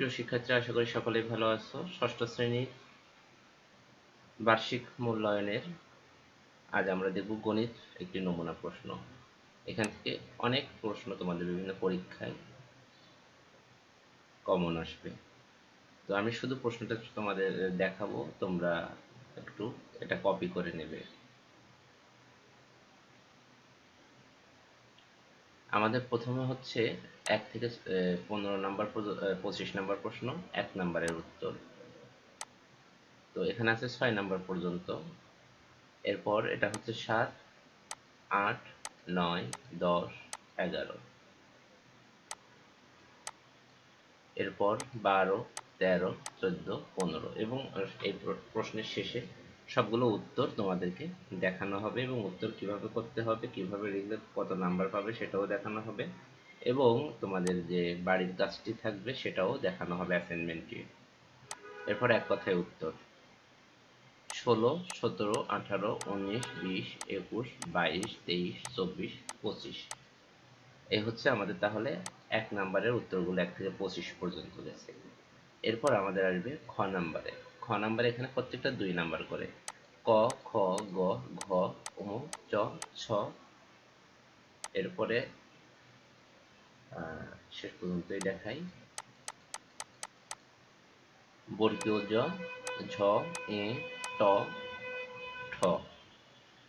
প্রিয় শিক্ষার্থী আশা করি সকলেই ভালো আছো। ষষ্ঠ শ্রেণির বার্ষিক মূল্যায়নের আজ আমরা দেখব গণিত একটি নমুনা প্রশ্ন। এখান থেকে অনেক প্রশ্ন তোমাদের বিভিন্ন পরীক্ষায় কমন আসবে। তো আমি শুধু প্রশ্নটা তোমাদের দেখাবো, তোমরা একটু এটা কপি করে নেবে। আমাদের প্রথমে হচ্ছে এক থেকে পনেরো নাম্বার পঁচিশ নাম্বার প্রশ্ন, এক নাম্বারের উত্তর। তো এখানে আছে ছয় নাম্বার পর্যন্ত। এরপর এটা হচ্ছে সাত, আট, নয়, দশ, এগারো। এরপর বারো, তেরো, চোদ্দ, পনেরো এবং এই প্রশ্নের শেষে সবগুলো উত্তর তোমাদেরকে দেখানো হবে এবং উত্তর কীভাবে করতে হবে, কীভাবে লিখলে কত নাম্বার পাবে সেটাও দেখানো হবে এবং তোমাদের যে বাড়ির কাজটি থাকবে সেটাও দেখানো হবে অ্যাসাইনমেন্টটি এরপর এক কথায় উত্তর। ষোলো, সতেরো, আঠারো, উনিশ, বিশ, একুশ, বাইশ, তেইশ, চব্বিশ, পঁচিশ। এই হচ্ছে আমাদের তাহলে এক নাম্বারের উত্তরগুলো এক থেকে পঁচিশ পর্যন্ত গেছে। এরপর আমাদের আসবে খ নাম্বারে নাম্বারে এখানে প্রত্যেকটা দুই নাম্বার করে। ক, খ, গ, ঘ ও চ, ছ, এরপরে শেষ পর্যন্তই দেখাই। বর্গীয় জ, ঝ, এ, ট, ঠ।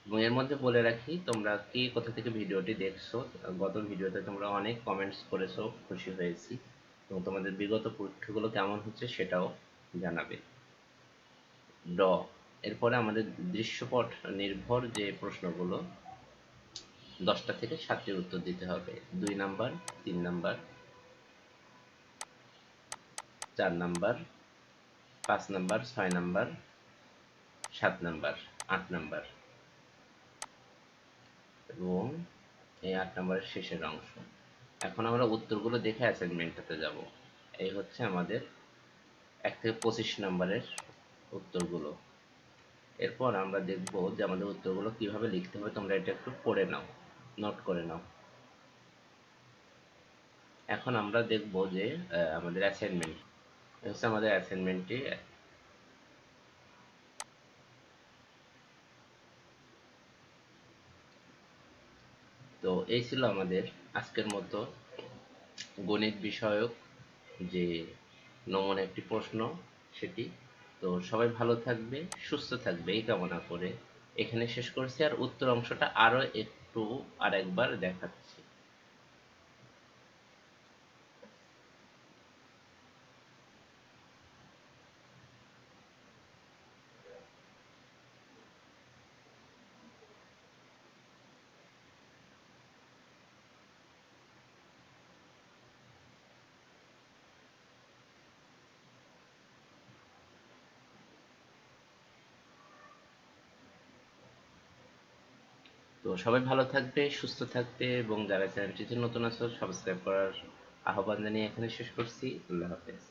এবং এর মধ্যে বলে রাখি, তোমরা কি কোথা থেকে ভিডিওটি দেখছ, গত ভিডিওতে তোমরা অনেক কমেন্টস করেছ, খুশি হয়েছি। এবং তোমাদের বিগত পরীক্ষাগুলো কেমন হচ্ছে সেটাও জানাবে। ড। এরপরে আমাদের দৃশ্যপট নির্ভর যে প্রশ্নগুলো, দশটা থেকে সাতটির উত্তর দিতে হবে। দুই নাম্বার, তিন নাম্বার, চার নাম্বার, পাঁচ নাম্বার, ছয় নাম্বার, সাত নাম্বার, আট নাম্বার। এবং এই আট নাম্বারের শেষের অংশ। এখন আমরা উত্তরগুলো দেখে অ্যাসাইনমেন্টটাতে যাব। এই হচ্ছে আমাদের এক থেকে পঁচিশ নাম্বারের উত্তরগুলো। এরপর আমরা দেখব যে আমাদের উত্তরগুলো কীভাবে লিখতে হবে। তোমরা এটা একটু পড়ে নাও, নোট করে নাও। এখন আমরা দেখব যে আমাদের অ্যাসাইনমেন্ট হচ্ছে আমাদের অ্যাসাইনমেন্টটি তো এই ছিল আমাদের আজকের মতো গণিত বিষয়ক যে নমুনা একটি প্রশ্ন, সেটি তো সবাই ভালো থাকবে, সুস্থ থাকবে, এই কামনা করে এখানে শেষ করছি। আর উত্তর অংশটা আরও একটু আর একবার দেখাচ্ছি। তো সবাই ভালো থাকবে, সুস্থ থাকবে এবং যারা চ্যানেলটিতে নতুন আছো সাবস্ক্রাইব করার আহ্বান জানিয়ে এখানে শেষ করছি। আল্লাহ হাফেজ।